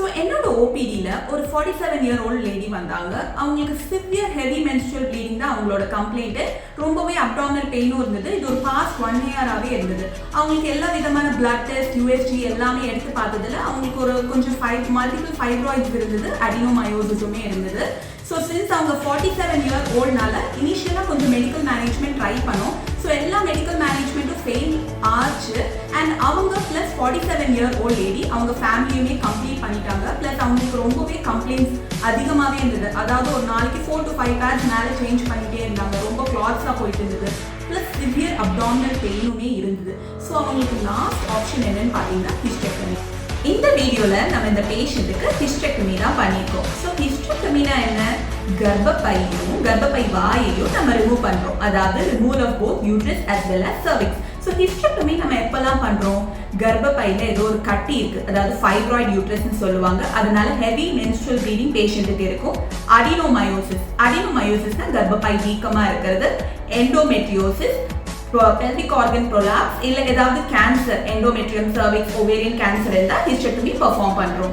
So என்னோட ஓபிடியில் ஒரு forty seven year old lady வந்தாங்க. அவங்களுக்கு சிவியர் ஹெவி மென்ஸ்ட்ரல் ப்ளீடிங் தான் அவங்களோட கம்ப்ளைண்ட்டு ரொம்பவே அப்டாமினல் பெயினும் இருந்தது. இது ஒரு பாஸ்ட் ஒன் இயராகவே இருந்தது. அவங்களுக்கு எல்லா விதமான பிளட் டெஸ்ட் யூஎஸ்டி எல்லாமே எடுத்து பார்த்ததுல அவங்களுக்கு ஒரு கொஞ்சம் ஃபைவ் மல்டிபிள் ஃபைப்ராய்ட்ஸ் இருந்தது. அடினோமயோசிஸுமே இருந்தது. ஸோ சின்ஸ் அவங்க ஃபார்ட்டி செவன் இயர் ஓல்டுனால இனிஷியலாக கொஞ்சம் மெடிக்கல் மேனேஜ்மெண்ட் ட்ரை பண்ணோம். ஸோ எல்லா மெடிக்கல் மேனேஜ்மெண்ட்டும் ஃபெயில் ஆச்சு. அண்ட் அவங்க plus forty seven year old lady அவங்க ஃபேமிலியுமே கம்ப்ளீட் பண்ணிட்டாங்க. ப்ளஸ் அவங்களுக்கு ரொம்பவே கம்ப்ளைண்ட்ஸ் அதிகமாகவே இருந்தது. அதாவது ஒரு நாளைக்கு ஃபோர் டு ஃபைவ் பேர்ஸ் மேலே சேஞ்ச் பண்ணிட்டே இருந்தாங்க. ரொம்ப கிளாத்ஸாக போயிட்டு இருந்தது. ப்ளஸ் சிவியர் அப்டாமினல் பெயினுமே இருந்தது. ஸோ அவங்களுக்கு லாஸ்ட் ஆப்ஷன் என்னன்னு பார்த்தீங்கன்னா ஹிஸ்டெக்டமி இந்த வீடியோவில் நம்ம இந்த பேஷண்ட்டுக்கு ஹிஸ்டெக்டமி தான் பண்ணியிருக்கோம். ஸோ ஹிஸ்டெக்டமினா என்ன? கர்ப்பப்பையும் கர்ப்பப்பை வாயையும் நம்ம ரிமூவ் பண்ணுறோம் அதாவது remove of both uterus as well as cervix so hysterectomy நம்ம எப்போல்லாம் பண்ணுறோம் கர்ப்பப்பையில் ஏதோ ஒரு கட்டி இருக்குது அதாவது ஃபைப்ராய்டு யூட்ரஸ்னு சொல்லுவாங்க. அதனால ஹெவி மென்ஸ்ட்ரல் ப்ளீடிங் பேஷண்ட்டுக்கு இருக்கும். அடினோமயோசிஸ் அடினோமயோசிஸ்னா கர்ப்பப்பை வீக்கமாக இருக்கிறது. எண்டோமெட்ரியோசிஸ் பெல்விக் ஆர்கன் ப்ரொலாப்ஸ் இல்லை ஏதாவது cancer endometrium cervix ovarian cancer இருந்தால் ஹிஸ்டெக்டமி பர்ஃபார்ம் பண்ணுறோம்